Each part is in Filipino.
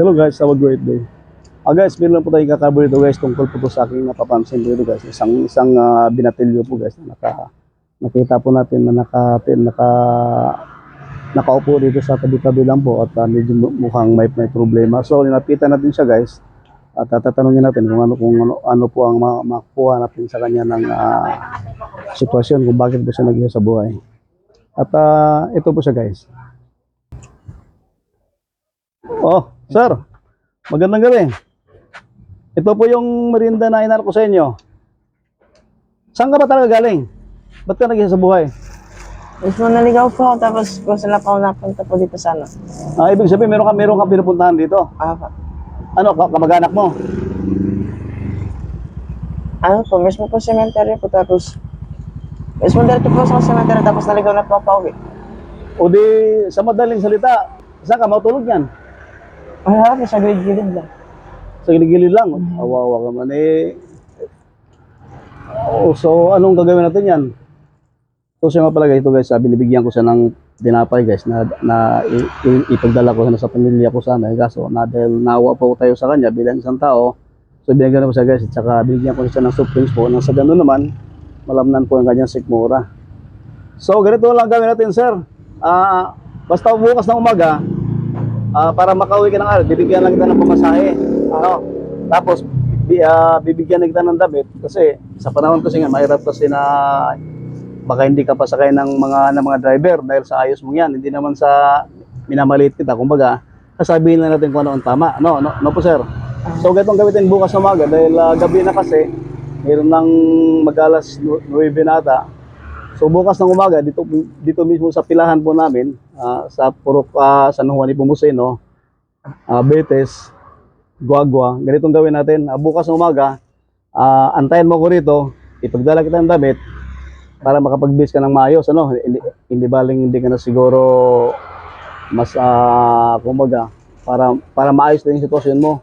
Hello guys, have a great day. Ah guys, meron lang po tayong kakabar dito guys tungkol po to sa aking napapansin dito guys. Isang isang uh, binatilyo po guys na naka nakita po natin na naka naka nakaupo dito sa tabi-tabi lang po at ah, medyo mu- mukhang may may problema. So nilapitan natin siya guys. At uh, tatanungin natin kung ano kung ano, ano po ang ma- makuha natin sa kanya ng ah, sitwasyon kung bakit po siya nag sa buhay. At ah, ito po siya guys. Oh, sir. Magandang gabi. Ito po yung merinda na inar ko sa inyo. Saan ka ba talaga galing? Ba't ka nag sa buhay? Mismo naligaw po ako, tapos kung saan na po ako napunta po dito sana. Ah, ibig sabihin, meron ka, meron ka pinupuntahan dito. Ah, pa. Ano, ka- kamag-anak mo? Ano po, mismo po cemetery po, tapos mismo dito po sa cemetery, tapos naligaw na po ako pauwi. O di, sa madaling salita, saan ka matulog yan? Harap, sa gilid-gilid lang. Sa gilid-gilid lang. Awawa ka man eh. Oh, so, anong gagawin natin yan? So, siya nga pala guys, ito guys, ah, binibigyan ko siya ng dinapay guys na, na ipagdala ko sana sa pamilya ko sana. Eh, kaso, na, dahil nawa po tayo sa kanya bilang isang tao, so binigyan ko siya guys, at saka binigyan ko siya ng drinks po. Nang sa ganun naman, malamnan po ang kanyang sikmura. So, ganito lang gawin natin, sir. Ah, basta bukas ng umaga, Ah, para makauwi ka ng araw, bibigyan lang kita ng pamasahe. Ano? Tapos, bi, ah, bibigyan lang kita ng damit kasi sa panahon kasi nga mahirap kasi na baka hindi ka pasakay ng mga ng mga driver dahil sa ayos mo yan. Hindi naman sa minamalit kita. Kumbaga, sasabihin lang natin kung ano ang tama. No, no, no po sir. So, ganitong gamitin bukas na umaga dahil ah, gabi na kasi, mayroon ng mag-alas 9 na ata. So bukas ng umaga dito dito mismo sa pilahan po namin ah, sa Purok ah, San Juan Ipumuseno, uh, Betes, Guagua. Ganitong gawin natin. Ah, bukas ng umaga, ah, antayin mo ko rito, ipagdala kita ng damit para makapag-bis ka ng maayos ano hindi, hindi baling hindi ka na siguro mas ah, kumbaga para para maayos din yung sitwasyon mo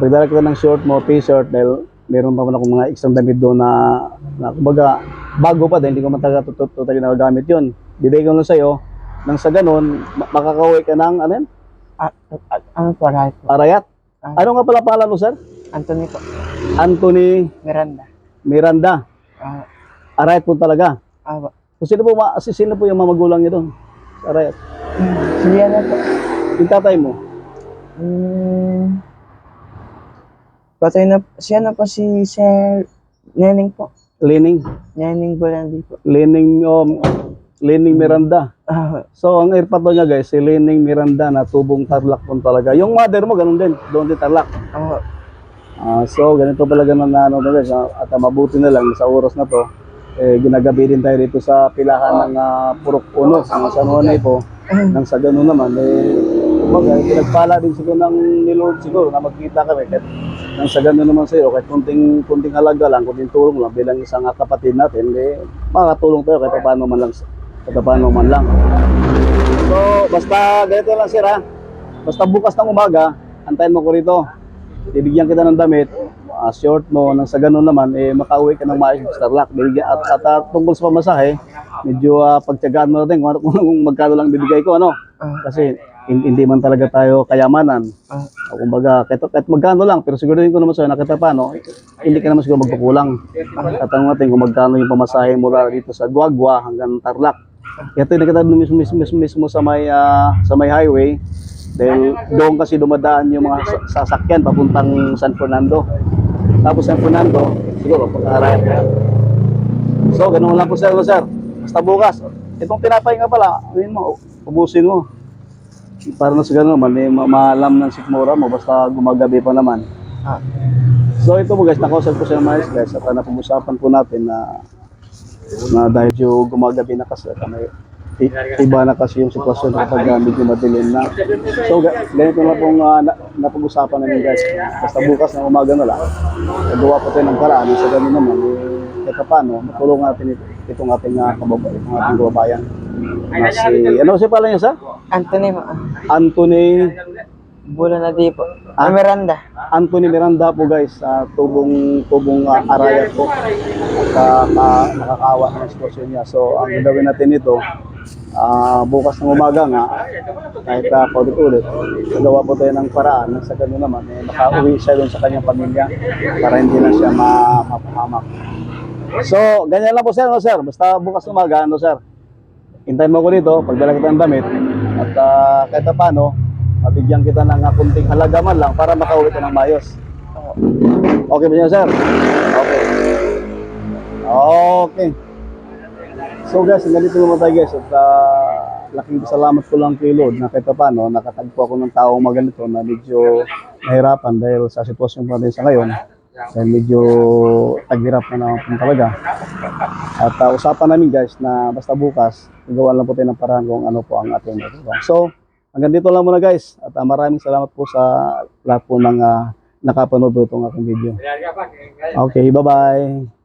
pagdala kita ng short mo t-shirt dahil meron pa man akong mga extra damit doon na, na kumbaga bago pa din, hindi ko man talaga totally nagagamit yun. Bibigay ko lang sa'yo, nang sa ganun, ma- makakauwi ka ng, ano yan? Ano po. Arayat. Ano nga pala pangalan mo, sir? Anthony po, Anthony Miranda. Miranda. Ah, Arayat po talaga. ah, po. So, sino po, ma- si- sino po yung mga magulang niyo doon? Arayat. Siya na po. Yung tatay mo. Hmm. Patay na, siya na po si Sir Neneng po. Lening. Neneng Bolandi po. Lening, um, Lening Miranda. Ah, So, ang airpato niya guys, si Lening Miranda na tubong tarlak po talaga. Yung mother mo, ganun din. Doon din tarlak. ah, Ah, so ganito talaga na ano na guys, ah, at ah, mabuti na lang sa oras na to, eh, ginagabi din tayo dito sa pilahan ng uh, Purok Uno, sa San Juan po. Nang sa ganun naman, eh, kumbaga, pinagpala din siguro ng ni Lord siguro na magkita kami. Kahit nang sa ganun naman sa iyo, kahit kunting, kunting halaga lang, kunting tulong lang bilang isang kapatid natin, eh, makakatulong tayo kahit paano man lang, kahit paano man lang. So, basta ganito lang sir ha. Basta bukas ng umaga, antayin mo ko rito. Bibigyan kita ng damit, ah, short mo, nang sa ganun naman, eh, makauwi ka ng maayos sa Starlock. Bibigyan, at, at, at tungkol sa pamasahe, medyo uh, pagtyagaan mo natin kung, ano- kung magkano lang bibigay ko, ano? ah, Kasi hindi man talaga tayo kayamanan. ah, O, kumbaga, kahit, kahit magkano lang, pero siguro ko naman sa'yo, nakita pa, no? Hindi ka naman siguro magkukulang. Tatanong natin kung magkano yung pamasahe mula dito sa Guagua hanggang Tarlac. Kaya ito nakita mismo, mismo, mismo, mismo sa may, ah, sa may highway. Dahil doon kasi dumadaan yung mga sa- sasakyan papuntang San Fernando. Tapos San Fernando, siguro, pag-aarayan ka. So, ganun lang po sir, sir. Basta bukas. Itong tinapay nga pala, ayun mo, ubusin mo. Para na sa ganun naman, eh, ma- maalam ng sikmura mo, basta gumagabi pa naman. ah, So ito po guys, nakausap ko siya ng maayos guys at uh, napag-usapan po natin na na dahil yung gumagabi na kasi at may i- iba na kasi yung sitwasyon kapag uh, medyo madilim na. So ga- ganito na pong uh, na, napag-usapan namin guys. Basta bukas na umaga na lang, nagawa po tayo ng paraan sa ganun naman. Eh, kahit paano, matulong natin ito, itong ating uh, kababa, itong ating kababayan. Na si, ano si pala niya sa? Anthony mo. Ah, Anthony Bulo na di po. Ah, Miranda. Anthony Miranda po guys, sa tubong tubong uh, arayat po. At uh, ka- nakakaawa ng sitwasyon niya. So ang gagawin natin ito, ah, bukas ng umaga nga, kahit uh, paulit-ulit, nagawa po tayo ng paraan na sa gano'n naman, eh, makauwi siya doon sa kanyang pamilya para hindi na siya ma mapahamak. So, ganyan lang po sir, no sir? Basta bukas ng umaga, no sir? Hintayin mo ko dito, pagdala kita ng damit, at ah, kahit pa paano, mabigyan kita ng uh, kunting halaga man lang para makauwi ka ng mayos. Okay ba yun, sir? Okay. Okay. So guys, ganito naman tayo guys at ah, laking salamat ko lang kay Lord na kahit paano nakatagpo ako ng taong maganito na medyo nahirapan dahil sa sitwasyon pa rin sa ngayon dahil medyo taghirap na naman talaga. At ah, usapan namin guys na basta bukas, gagawa lang po tayo ng paraan kung ano po ang ating matulong. So, hanggang dito lang muna guys at ah, maraming salamat po sa lahat po ng ah, nakapanood po itong aking video. Okay, bye-bye.